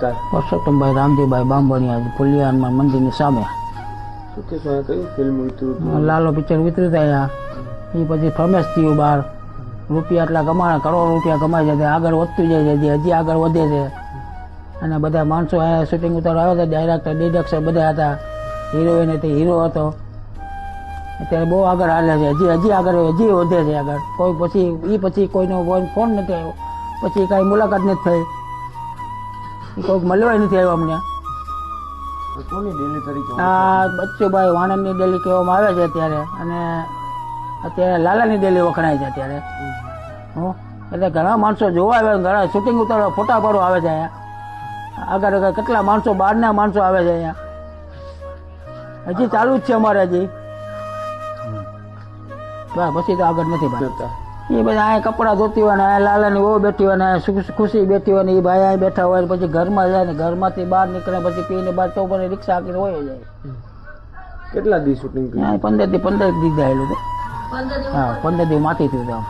પરસોત્તમભાઈ રામજીભાઈ બાંભણિયા પુલિયાનમાં મંદિરની સામે. કયું ફિલ્મ લાલો પિક્ચર વિતરિત થયા એ પછી ફેમસ થયું બહાર. રૂપિયા એટલા કમાણા કરોડ રૂપિયા કમાઈ જાય આગળ વધતું જાય છે હજી આગળ વધે છે. અને બધા માણસો અહીંયા શૂટિંગ ઉતાર આવ્યા હતા ડાયરેક્ટર ડિરેક્ટર બધા હતા. હિરોઈન હતી હીરો હતો. અત્યારે બહુ આગળ હાલે છે હજી હજી આગળ હજી વધે છે આગળ. કોઈ પછી એ પછી કોઈનો કોઈ ફોન નથી આવ્યો. પછી કાંઈ મુલાકાત નથી થઈ. કોઈક મળવા નથી આવ્યો અમને. કોની ડેલી તરીકે આ બચ્ચુભાઈ વાણંદની ડેલી કહેવામાં આવે છે અત્યારે. અને અત્યારે લાલાની ડેલી વખણાય છે અત્યારે. હું? એટલે ઘણા માણસો જોવા આવે ઘણા શૂટિંગ ઉતારવા ફોટા પાડવા આવે છે અહીંયા. આગળ આગળ કેટલા માણસો બહારના માણસો આવે છે અહીંયા. હજી ચાલુ જ છે અમારે હજી. બસ પછી તો આગળ નથી ભાઈ. હતા એ બધા અહીંયા કપડાં ધોતી હોય ને અહીંયા લાલાની બહુ બેઠી હોય ને અહીંયા સુખ- ખુશી બેઠી હોય ને એ ભાઈ અહીં બેઠા હોય પછી ઘરમાં જાય ને ઘરમાંથી બહાર નીકળે પછી પીને બહાર તો પણ રિક્ષા આખી હોય જાય. કેટલા દી શૂટિંગ કર્યું? પંદરથી પંદર દી દાયેલું હતું હા પંદર દી માથી થયું